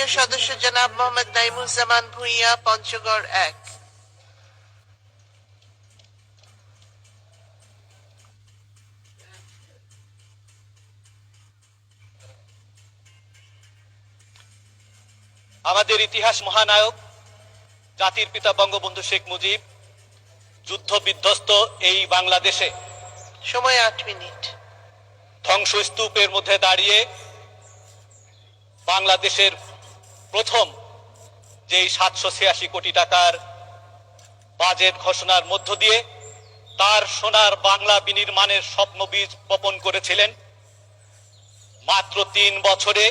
স্থানীয় সদস্য জনাব মোহাম্মদ নাইমুজ্জামান ভুঁইয়া পঞ্চগড় এক। আমাদের ইতিহাস মহানায়ক জাতির পিতা বঙ্গবন্ধু শেখ মুজিব যুদ্ধ বিধ্বস্ত এই বাংলাদেশে সময় আট মিনিট। ধ্বংসস্তূপের মধ্যে দাঁড়িয়ে বাংলাদেশের প্রথম যেই সাতশো ছিয়াশি কোটি টাকার বাজেট ঘোষণার মধ্য দিয়ে তার সোনার বাংলা বিনির্মাণের স্বপ্ন বীজ বপন করেছিলেন। মাত্র তিন বছরে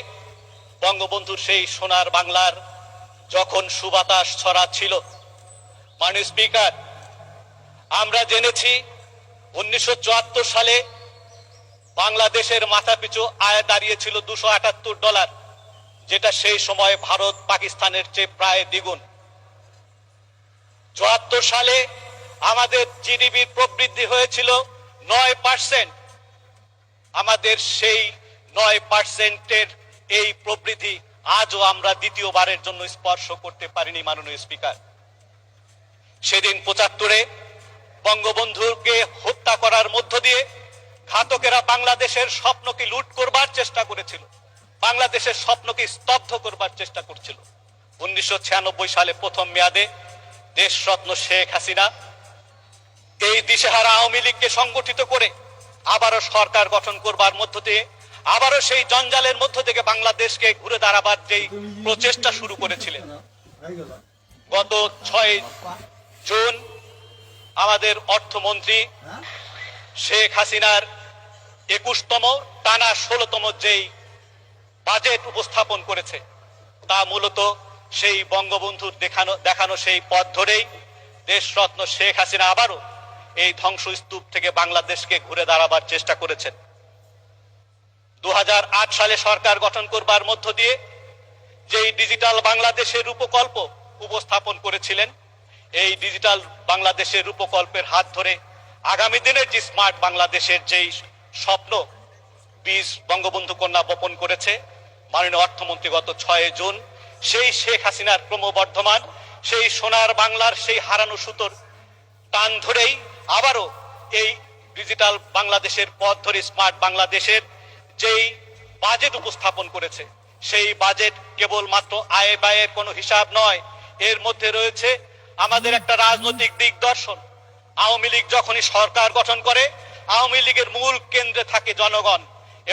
বঙ্গবন্ধুর সেই সোনার বাংলার যখন সুবাতাস ছড়াচ্ছিল। মাননীয় স্পিকার, আমরা জেনেছি উনিশশো চুয়াত্তর সালে বাংলাদেশের মাথাপিছু আয় দাঁড়িয়েছিল দুশো ডলার। যেটা সেই সময় ভারত পাকিস্তানের চেয়ে প্রায় দ্বিগুণ। চুয়াত্তর সালে আমাদের জিডিপির প্রবৃদ্ধি হয়েছিল নয় পার্সেন্ট। আমাদের সেই নয় পার্সেন্টের এই প্রবৃদ্ধি আজও আমরা দ্বিতীয়বারের জন্য স্পর্শ করতে পারিনি মাননীয় স্পিকার। সেদিন পঁচাত্তরে বঙ্গবন্ধুকে হত্যা করার মধ্য দিয়ে ঘাতকেরা বাংলাদেশের স্বপ্নকে লুট করবার চেষ্টা করেছিল। বাংলাদেশের স্বপ্নকে স্তব্ধ করবার চেষ্টা করছিল। উনিশশো ছিয়ানব্বই সালে প্রথম মেয়াদে দেশরত্ন শেখ হাসিনা এই দিশেহারা আওয়ামী লীগকে সংগঠিত করে আবারও সরকার গঠন করবার মধ্য দিয়ে আবারও সেই জঞ্জালের মধ্য থেকে বাংলাদেশকে ঘুরে দাঁড়াবার যেই প্রচেষ্টা শুরু করেছিলেন। গত ছয় জুন আমাদের অর্থমন্ত্রী শেখ হাসিনার একুশতম টানা ষোলতম যেই বাজেট উপস্থাপন করেছে। তা মূলত সেই বঙ্গবন্ধুর দেখানো দেখানো সেই পথ ধরেই দেশরত্ন শেখ হাসিনা আবারও এই ধ্বংসস্তূপ থেকে বাংলাদেশকে ঘুরে দাঁড়াবার চেষ্টা করেছেন। দু হাজার আট সালে সরকার গঠন করবার মধ্য দিয়ে যেই ডিজিটাল বাংলাদেশের রূপকল্প উপস্থাপন করেছিলেন, এই ডিজিটাল বাংলাদেশের রূপকল্পের হাত ধরে আগামী দিনের যে স্মার্ট বাংলাদেশের যেই স্বপ্ন বীজ বঙ্গবন্ধু কন্যা বপন করেছে। মাননীয় অর্থমন্ত্রী গত ছয় জুন। সেই শেখ হাসিনার ক্রমবর্ধমান, সেই সোনার বাংলার সেই হারানো সুতোর টান ধরেই আবারও এই ডিজিটাল বাংলাদেশের পথ ধরে স্মার্ট বাংলাদেশের যেই বাজেট উপস্থাপন করেছে, সেই বাজেট কেবলমাত্র আয় ব্যয়ের কোনো হিসাব নয়, এর মধ্যে রয়েছে আমাদের একটা রাজনৈতিক দিগদর্শন। আওয়ামী লীগ যখনই সরকার গঠন করে, আওয়ামী লীগের মূল কেন্দ্রে থাকে জনগণ।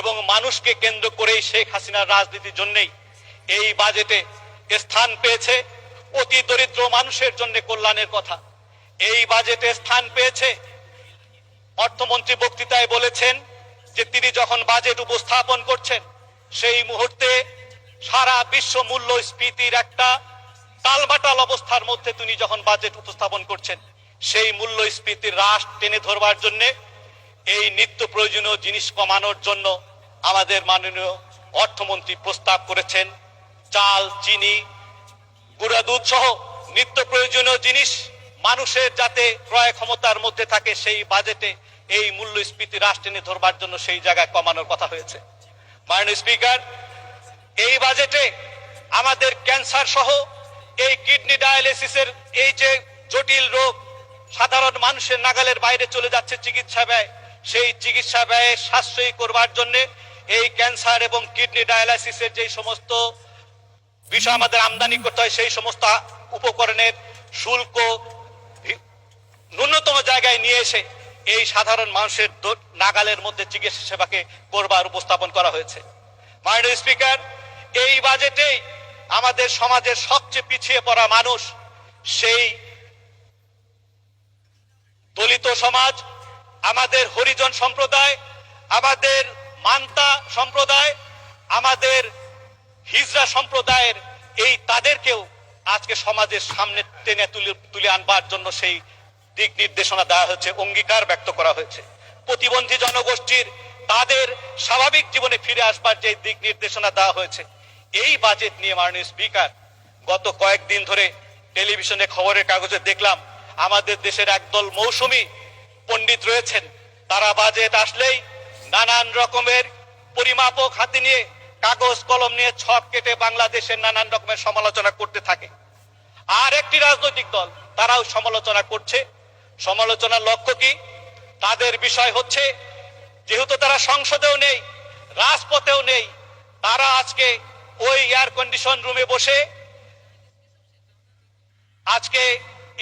এবং মানুষকে কেন্দ্র করেই শেখ হাসিনার রাজনীতির জন্যই এই বাজেটে স্থান পেয়েছে অতি দরিদ্র মানুষের জন্য কল্যাণের কথা। এই বাজেটে স্থান পেয়েছে, অর্থমন্ত্রী বক্তৃতায় বলেছেন যে তিনি যখন বাজেট উপস্থাপন করছেন, সেই মুহূর্তে সারা বিশ্ব মূল্যস্ফীতির একটা টালবাটাল অবস্থার মধ্যে তিনি যখন বাজেট উপস্থাপন করছেন, সেই মূল্য মূল্যস্ফীতির হ্রাস টেনে ধরবার জন্য এই নিত্য প্রয়োজনীয় জিনিস কমানোর জন্য আমাদের মাননীয় অর্থমন্ত্রী প্রস্তাব করেছেন। চাল, চিনি, গুঁড়া দুধ সহ নিত্য প্রয়োজনীয় জিনিস মানুষের যাতে ক্রয় ক্ষমতার মধ্যে থাকে সেই বাজেটে এই মূল্যস্ফীতি হ্রাস টেনে ধরবার জন্য সেই জায়গায় কমানোর কথা হয়েছে। মাননীয় স্পিকার, এই বাজেটে আমাদের ক্যান্সার সহ এই কিডনি ডায়ালিসিসের এই যে জটিল রোগ, সাধারণ মানুষের নাগালের বাইরে চলে যাচ্ছে চিকিৎসা ব্যয়। সেই চিকিৎসা ব্যয় সাশ্রয়ী করবার জন্য এই ক্যান্সার এবং কিডনি ডায়ালাইসিসের যে সমস্ত বিষয় আমাদের আমদানি করতে হয়, সেই সমস্ত উপকরণের শুল্ক ন্যূনতম জায়গায় নিয়ে এসে এই সাধারণ মানুষের নাগালের মধ্যে চিকিৎসা সেবাকে করবার উপস্থাপন করা হয়েছে। মাননীয় স্পিকার, এই বাজেটেই আমাদের সমাজের সবচেয়ে পিছিয়ে পড়া মানুষ সেই দলিত সমাজ আমাদের হরিজন সম্প্রদায়, আমাদের মান্তা সম্প্রদায়, আমাদের হিজরা সম্প্রদায়ের এই তাদেরকেও আজকে সমাজের সামনে টেনে তুলে তুলে আনবার জন্য সেই দিক নির্দেশনা দেওয়া হয়েছে, অঙ্গীকার ব্যক্ত করা হয়েছে। প্রতিবন্ধী জনগোষ্ঠীর তাদের স্বাভাবিক জীবনে ফিরে আসবার যে দিক নির্দেশনা দেওয়া হয়েছে, এই বাজেট নিয়ে মাননীয় স্পিকার গত কয়েকদিন ধরে টেলিভিশনে খবরের কাগজে দেখলাম, আমাদের দেশের একদল মৌসুমী পণ্ডিত রয়েছেন। তারা বাজেট আসলেই নানান রকমের পরিমাপক হাতে নিয়ে, কাগজ, কলম নিয়ে ছক কেটে বাংলাদেশের নানান রকমের সমালোচনা করতে থাকে। আর একটি রাজনৈতিক দল, তারাও সমালোচনা করছে। সমালোচনার লক্ষ্য কি? তাদের বিষয় হচ্ছে, যেহেতু তারা সংসদেও নেই, রাজপথেও নেই, তারা আজকে ওই এয়ার কন্ডিশন রুমে বসে আজকে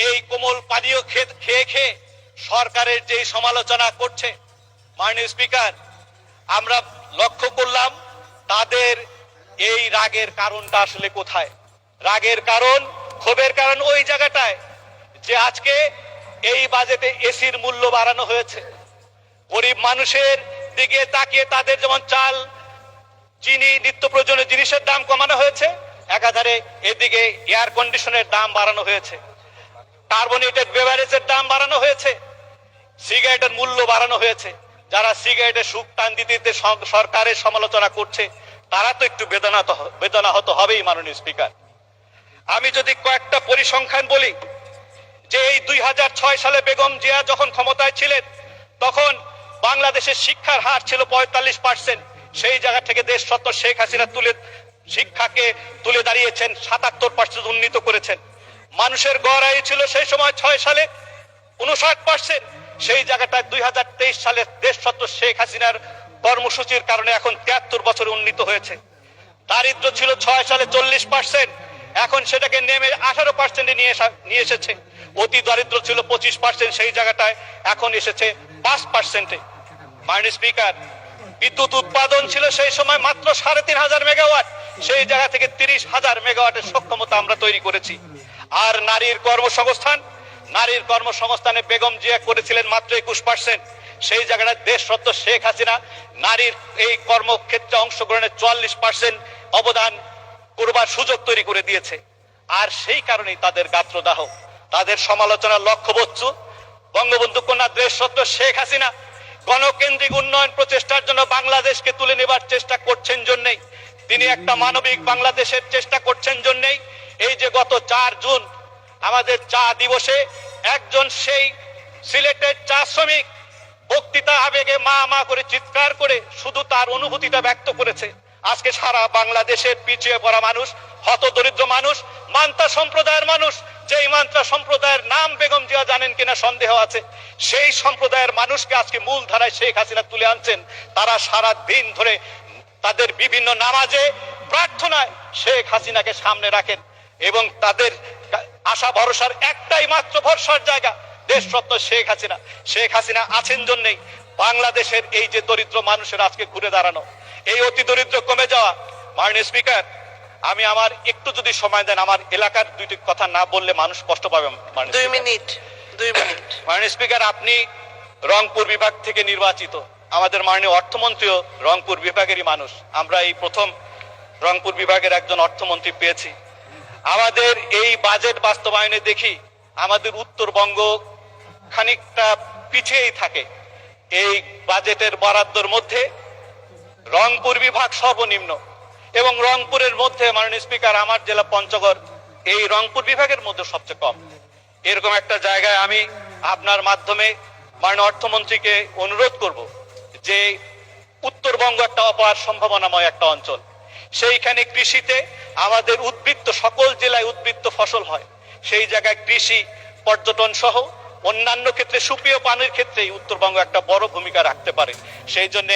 এই কোমল পানীয় খেয়ে খেয়ে সরকারের যে সমালোচনা করছে, মাননীয় স্পিকার, আমরা লক্ষ্য করলাম তাদের এই রাগের কারণটা আসলে কোথায়? রাগের কারণ, ক্ষোভের কারণ ওই জায়গাটায় যে আজকে এই বাজেটে এসির মূল্য বাড়ানো হয়েছে। গরিব মানুষের দিকে তাকিয়ে তাদের যেমন চাল, চিনি, নিত্য প্রয়োজনীয় জিনিসের দাম কমানো হয়েছে একাধারে এদিকে এয়ার কন্ডিশনের দাম বাড়ানো হয়েছে। কার্বনেটেড বেভারেজের দাম বাড়ানো হয়েছে। সিগারেটের মূল্য বাড়ানো হয়েছে। যারা সিগারেটের সুখ টান দিতে সরকারের সমালোচনা করছে, তারা তো একটু বেদনা বেদনা হতে হবেই মাননীয় স্পিকার। আমি যদি কয়েকটা পরিসংখ্যান বলি, যে এই দুই হাজার ছয় সালে বেগম জিয়া যখন ক্ষমতায় ছিলেন, তখন বাংলাদেশের শিক্ষার হার ছিল পঁয়তাল্লিশ পার্সেন্ট। সেই জায়গা থেকে দেশ সত্য শেখ হাসিনা তুলে শিক্ষাকে তুলে দাঁড়িয়েছেন, সাতাত্তর পার্সেন্ট উন্নীত করেছেন। মানুষের গড় আয়ু ছিল সেই সময় ছয় সালে, উনষাট পার্সেন্ট। সেই জায়গাটায় দুই হাজার তেইশ সালে দেশ সত্য শেখ হাসিনার কর্মসূচির কারণে এখন তিয়াত্তর বছরে উন্নীত হয়েছে। দারিদ্র ছিল ছয় সালে চল্লিশ পার্সেন্ট, এখন সেটাকে নেমে আঠারো পার্সেন্টে নিয়ে নিয়ে এসেছে। অতি দারিদ্র ছিল পঁচিশ পার্সেন্ট, সেই জায়গাটায় এখন এসেছে পাঁচ পার্সেন্টে। মাননীয় স্পিকার, বিদ্যুৎ উৎপাদন ছিল সেই সময় মাত্র সাড়ে তিন হাজার মেগাওয়াট। সেই জায়গা থেকে তিরিশ হাজার মেগাওয়াটের সক্ষমতা আমরা তৈরি করেছি। আর নারীর কর্মসংস্থান, নারীর কর্মসংস্থানে বেগম জিয়া করেছিলেন মাত্র একুশ পার্সেন্ট সেই জায়গাটা দেশ সত্য শেখ হাসিনা নারীর এই কর্মক্ষেত্রে অংশগ্রহণের চুয়াল্লিশ পার্সেন্ট অবদান করবার সুযোগ তৈরি করে দিয়েছে। আর সেই কারণেই তাদের গাত্রদাহ, তাদের সমালোচনার লক্ষ্যবস্তু। বঙ্গবন্ধু কন্যা দেশ সত্য শেখ হাসিনা, গণকেন্দ্রিক উন্নয়ন প্রচেষ্টার জন্য বাংলাদেশকে তুলে নেবার চেষ্টা করছেন জন্যই। তিনি একটা মানবিক বাংলাদেশের চেষ্টা করছেন জন্যই এই যে গত চার জুন আমাদের চা দিবসে একজন সেই সিলেটের চা শ্রমিক বক্তৃতা আবেগে মা মা করে চিৎকার করে শুধু তার অনুভূতিটা ব্যক্ত করেছে। আজকে সারা বাংলাদেশের পিছিয়ে পড়া মানুষ হত দরিদ্র মানুষ, মান্তা সম্প্রদায়ের মানুষ, যেই মান্তা সম্প্রদায়ের নাম বেগম জিয়া জানেন কিনা সন্দেহ আছে, সেই সম্প্রদায়ের মানুষকে আজকে মূল ধারায় শেখ হাসিনা তুলে আনছেন। তারা সারা দিন ধরে তাদের বিভিন্ন নামাজে প্রার্থনায় শেখ হাসিনাকে সামনে রাখেন। এবং তাদের আশা ভরসার একটাই মাত্র ভরসার জায়গা দেশ সত্য শেখ হাসিনা। শেখ হাসিনা আছেন জন্যই বাংলাদেশের এই যে দরিদ্র মানুষের আজকে ঘুরে দাঁড়ানো এই অতি দরিদ্র কমে যাওয়া। মাননীয় স্পিকার আমি আমার একটু যদি সময় দেন আমার এলাকার দুইটি কথা না বললে মানুষ কষ্ট পাবে দুই মিনিট দুই মিনিট। মাননীয় স্পিকার আপনি রংপুর বিভাগ থেকে নির্বাচিত। আমাদের মাননীয় অর্থমন্ত্রীও রংপুর বিভাগেরই মানুষ। আমরা এই প্রথম রংপুর বিভাগের একজন অর্থমন্ত্রী পেয়েছি। আমাদের এই বাজেট বাস্তবায়নে দেখি আমাদের উত্তরবঙ্গ খানিকটা পিছিয়েই থাকে। এই বাজেটের বরাদ্দর মধ্যে রংপুর বিভাগ সর্বনিম্ন এবং রংপুরের মধ্যে মাননীয় স্পিকার আমার জেলা পঞ্চগড়, এই রংপুর বিভাগের মধ্যে সবচেয়ে কম। এরকম একটা জায়গায় আমি আপনার মাধ্যমে মাননীয় অর্থমন্ত্রীকে অনুরোধ করব যে উত্তরবঙ্গ একটা অপার সম্ভাবনাময় একটা অঞ্চল। সেইখানে কৃষিতে আমাদের উদ্বৃত্ত, সকল জেলায় উদ্বৃত্ত ফসল হয়। সেই জায়গায় কৃষি, পর্যটন সহ অন্যান্য ক্ষেত্রে সুপ্রিয় পানির ক্ষেত্রেই উত্তরবঙ্গ একটা বড় ভূমিকা রাখতে পারে। সেই জন্য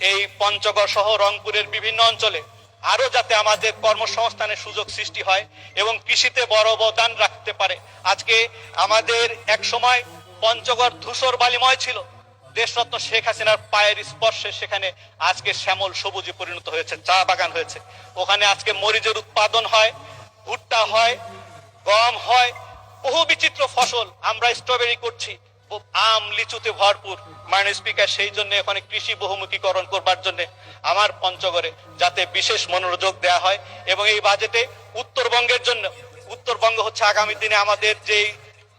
এই পঞ্চগড় সহ রংপুরের বিভিন্ন অঞ্চলে আরও যাতে আমাদের কর্মসংস্থানের সুযোগ সৃষ্টি হয় এবং কৃষিতে বড় অবদান রাখতে পারে। আজকে আমাদের এক সময় পঞ্চগড় ধূসর বালিময় ছিল। দেশরত্ন শেখ হাসিনার পায়ের স্পর্শে সেখানে আজকে শ্যামল সবুজে পরিণত হয়েছে চা বাগান হয়েছে। ওখানে আজকে মরিচের উৎপাদন হয়, ভুট্টা হয়, গম হয়, বহু বিচিত্র ফসল আমরা স্ট্রবেরি করছি আম, লিচুতে ভরপুর। মাননীয় স্পিকার সেই জন্য ওখানে কৃষি বহুমুখীকরণ করবার জন্য আমার পঞ্চগড়ে যাতে বিশেষ মনোযোগ দেওয়া হয় এবং এই বাজেটে উত্তরবঙ্গের জন্য, উত্তরবঙ্গ হচ্ছে আগামী দিনে আমাদের যেই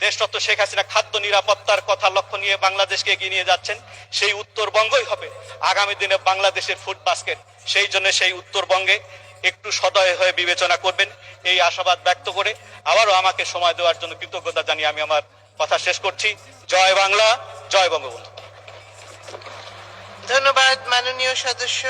দেশরত্ন শেখ হাসিনা খাদ্য নিরাপত্তার কথা লক্ষ্য নিয়ে বাংলাদেশকে এগিয়ে নিয়ে যাচ্ছেন, সেই উত্তরবঙ্গই হবে আগামী দিনে বাংলাদেশের ফুড বাস্কেট। সেই জন্য সেই উত্তরবঙ্গে একটু সদয় হয়ে বিবেচনা করবেন, এই আশাবাদ ব্যক্ত করে আবারও আমাকে সময় দেওয়ার জন্য কৃতজ্ঞতা জানিয়ে আমি আমার কথা শেষ করছি। জয় বাংলা, জয় বঙ্গবন্ধু। ধন্যবাদ, মাননীয় সদস্য।